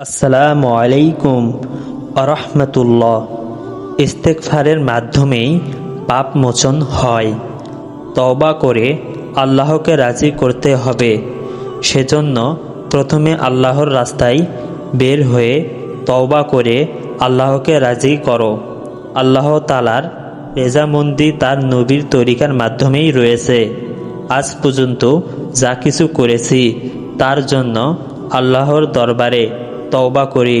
আসসালামু আলাইকুম আরহামতুল্লাহ। ইস্তেকফারের মাধ্যমেই পাপ মোচন হয়। তওবা করে আল্লাহকে রাজি করতে হবে। সেজন্য প্রথমে আল্লাহর রাস্তায় বের হয়ে তওবা করে আল্লাহকে রাজি করো। আল্লাহ তালার রেজামন্দি তার নবীর তরিকার মাধ্যমেই রয়েছে। আজ পর্যন্ত যা কিছু করেছি, তার জন্য আল্লাহর দরবারে তওবা করি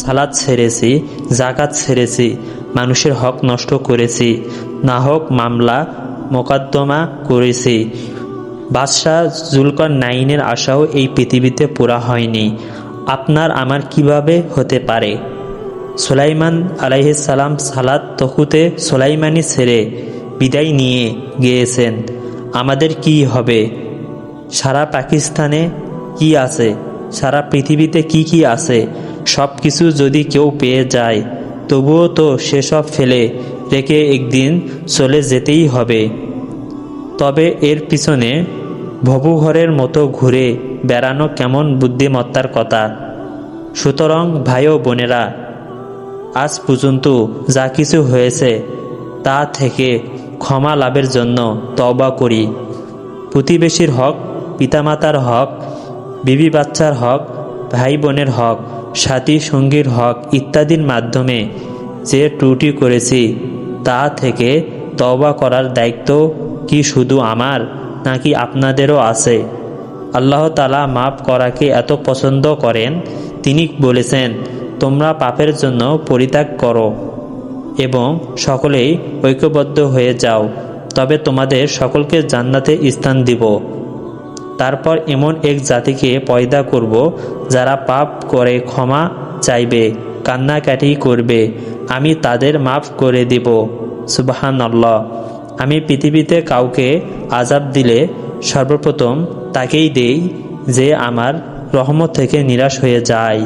সালাদ ছেড়েছি জাকাত ছেড়েছি, মানুষের হক নষ্ট করেছি না হক মামলা মোকদ্দমা করেছি। বাদশাহ জুলকর নাইনের আশাও এই পৃথিবীতে পুরা হয়নি। আপনার আমার কীভাবে হতে পারে? সুলাইমান আলাইহিসালাম সালাদ তকুতে সোলাইমানি ছেড়ে বিদায় নিয়ে গিয়েছেন। আমাদের কি হবে? সারা পাকিস্তানে কি আছে? সারা পৃথিবীতে কি কি আছে সব কিছু যদি কেউ পেয়ে যায়, তবুও তো সেসব ফেলে রেখে একদিন চলে যেতেই হবে। তবে এর পিছনে ভবুঘরের মতো ঘুরে বেড়ানো কেমন বুদ্ধিমত্তার কথা। সুতরাং ভাই ও বোনেরা, আজ পর্যন্ত যা কিছু হয়েছে তা থেকে ক্ষমা লাভের জন্য তওবা করি। প্রতিবেশীর হক, পিতামাতার হক বিবি বাচ্চার হক ভাই বোনের হক, সাথী সঙ্গীর হক ইত্যাদির মাধ্যমে যে ত্রুটি করেছি, তা থেকে তওবা করার দায়িত্ব কি শুধু আমার নাকি আপনাদেরও আছে? আল্লাহ তালা মাফ করাকে এত পছন্দ করেন, তিনি বলেছেন, তোমরা পাপের জন্য পরিত্যাগ করো এবং সকলেই ঐক্যবদ্ধ হয়ে যাও, তবে তোমাদের সকলকে জান্নাতে স্থান দিব। তারপর এমন এক জাতিকে পয়দা করব, যারা পাপ করে ক্ষমা চাইবে, কান্নাকাটি করবে। আমি তাদের মাফ করে দেব। সুবাহান আল্লাহ আমি পৃথিবীতে কাউকে আজাব দিলে সর্বপ্রথম তাকেই দেই যে আমার রহমত থেকে নিরাশ হয়ে যায়।